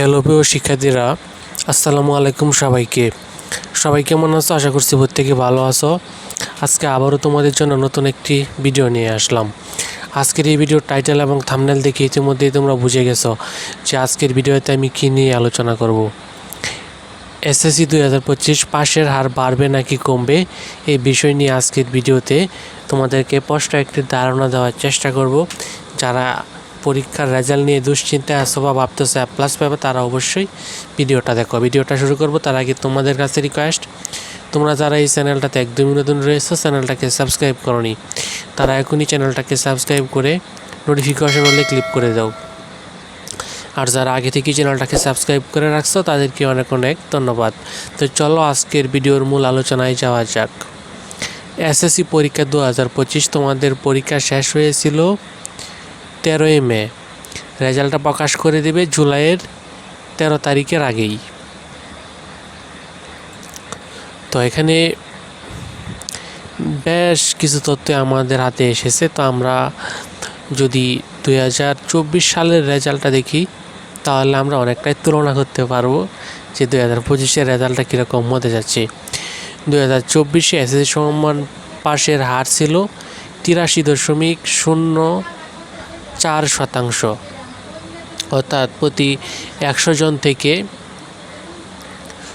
Hello প্রিয় শিক্ষার্থীরা, আসসালামু আলাইকুম সবাইকে। সবাই কেমন আছো? আশা করছি প্রত্যেকে ভালো আছো। আজকে আবারও তোমাদের জন্য নতুন একটি ভিডিও নিয়ে আসলাম। আজকের এই ভিডিওর টাইটেল এবং থামনেল দেখে ইতিমধ্যেই তোমরা বুঝে গেছো যে আজকের ভিডিওতে আমি কী নিয়ে আলোচনা করব। এসএসসি দুই হাজার পঁচিশ পাশের হার বাড়বে নাকি কমবে এই বিষয় নিয়ে আজকের ভিডিওতে তোমাদেরকে স্পষ্ট একটি ধারণা দেওয়ার চেষ্টা করব। যারা পরীক্ষার রেজাল্ট নিয়ে দুশ্চিন্তায় আসো বা ভাবতেছে প্লাস পাবে তারা অবশ্যই ভিডিওটা দেখো। ভিডিওটা শুরু করব তার আগে তোমাদের কাছে রিকোয়েস্ট তোমরা যারা এই চ্যানেলটাতে একদমই নতুন রয়েছে চ্যানেলটাকে সাবস্ক্রাইব করনি, তারা এখনই চ্যানেলটাকে সাবস্ক্রাইব করে নোটিফিকেশন হলে ক্লিক করে দাও। আর যারা আগে থেকেই চ্যানেলটাকে সাবস্ক্রাইব করে রাখছো, তাদেরকে অনেক অনেক ধন্যবাদ। তো চলো আজকের ভিডিওর মূল আলোচনায় যাওয়া যাক। এসএসসি পরীক্ষা দু হাজার পঁচিশ তোমাদের পরীক্ষা শেষ হয়েছিল। তেরোই মে। রেজাল্টটা প্রকাশ করে দেবে জুলাইয়ের তেরো তারিখের আগেই। তো এখানে বেশ কিছু তথ্য আমাদের হাতে এসেছে। তো আমরা যদি দুই হাজার চব্বিশ সালের রেজাল্টটা দেখি, তাহলে আমরা অনেকটাই তুলনা করতে পারব যে দুই হাজার পঁচিশের রেজাল্টটা কীরকম হতে যাচ্ছে। দুই হাজার চব্বিশে এসএসসি সম্মান পাশের হার ছিল তিরাশি দশমিক শূন্য চার শতাংশ। অর্থাৎ প্রতি একশো জন থেকে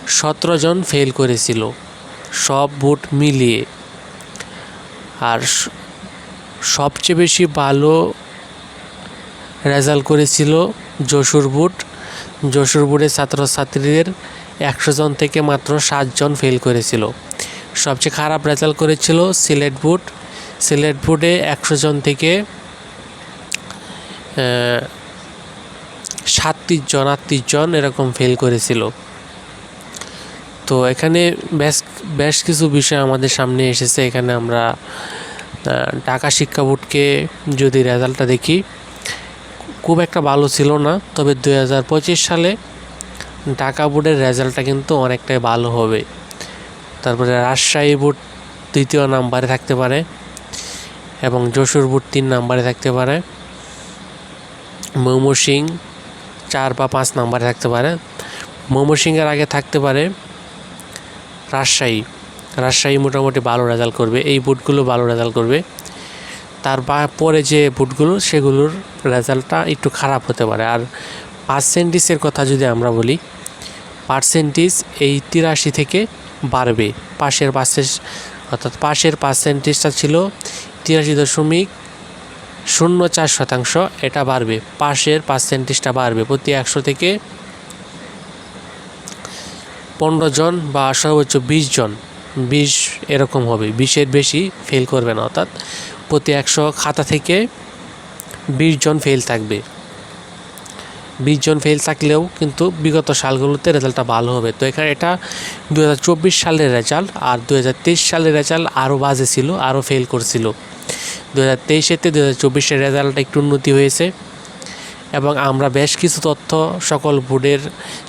সতেরো জন ফেল করেছিল। সব বুট মিলিয়ে। আর সবচেয়ে বেশি ভালো রেজাল্ট করেছিল যশোর বুট যশোর বুটের ছাত্রছাত্রীদের একশো জন থেকে মাত্র সাতজন ফেল করেছিল। সবচেয়ে খারাপ রেজাল্ট করেছিল সিলেট বুট সিলেট বুটে একশো জন থেকে সাতত্রিশ জন, আটত্রিশ জন এরকম ফেল করেছিল। তো এখানে বেশ বেশ কিছু বিষয় আমাদের সামনে এসেছে। এখানে আমরা ঢাকা শিক্ষা বোর্ডকে যদি রেজাল্টটা দেখি, খুব একটা ভালো ছিল না। তবে দুই হাজার পঁচিশ সালে ঢাকা বোর্ডের রেজাল্টটা কিন্তু অনেকটাই ভালো হবে। তারপরে রাজশাহী বোর্ড দ্বিতীয় নাম্বারে থাকতে পারে এবং যশোর বোর্ড তিন নাম্বারে থাকতে পারে। ময়মনসিং চার বা পাঁচ নাম্বারে থাকতে পারে। ময়মনসিংহের আগে থাকতে পারে রাজশাহী। রাজশাহী মোটামুটি ভালো রেজাল্ট করবে। এই বুটগুলো ভালো রেজাল্ট করবে। তার পরে যে বুটগুলো, সেগুলোর রেজাল্টটা একটু খারাপ হতে পারে। আর পার্সেন্টেজের কথা যদি আমরা বলি পার্সেন্টেজ এই তিরাশি থেকে বাড়বে। পাশের পার্সেন্ট অর্থাৎ পাশের পার্সেন্টেজটা ছিল তিরাশি দশমিক শূন্য চার শতাংশ, এটা বাড়বে। পাশের পার্সেন্টেজটা বাড়বে প্রতি একশো থেকে পনেরো জন বা সর্বোচ্চ বিশ জন। বিশ এরকম হবে, বিশের বেশি ফেল করবে না, অর্থাৎ প্রতি একশো খাতা থেকে বিশ জন ফেল থাকবে। বিশ জন ফেল থাকলেও কিন্তু বিগত সালগুলোতে রেজাল্টটা ভালো হবে। তো এখানে এটা দু হাজার চব্বিশ সালের রেজাল্ট আর দু হাজার তেইশ সালের রেজাল্ট আরও বাজে ছিল, আরও ফেল করছিল। দু হাজার তেইশেতে দু হাজার চব্বিশের রেজাল্টটা একটু উন্নতি হয়েছে এবং আমরা বেশ কিছু তথ্য সকল বোর্ডের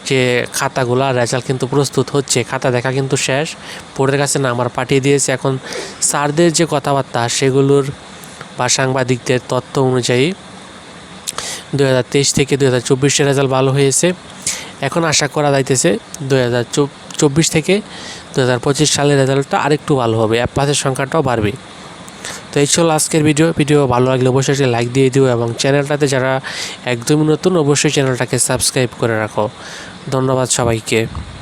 যে খাতাগুলো রেজাল্ট কিন্তু প্রস্তুত হচ্ছে। খাতা দেখা কিন্তু শেষ। বোর্ডের কাছে নাম্বার পাঠিয়ে দিয়েছে। এখন স্যারদের যে কথাবার্তা, সেগুলোর বা সাংবাদিকদের তথ্য অনুযায়ী দু হাজার তেইশ থেকে দু হাজার চব্বিশের রেজাল্ট ভালো হয়েছে। এখন আশা করা যাইতেছে দু হাজার চব্বিশ থেকে দু হাজার পঁচিশ সালের রেজাল্টটা আরেকটু ভালো হবে। অ্যাপ পাসের সংখ্যাটাও বাড়বে। তো এই ছিল আজকের ভিডিও। ভিডিও ভালো লাগলে অবশ্যই একটা লাইক দিয়ে দিও এবং চ্যানেলটাতে যারা একদমই নতুন, অবশ্যই চ্যানেলটাকে সাবস্ক্রাইব করে রাখো। ধন্যবাদ সবাইকে।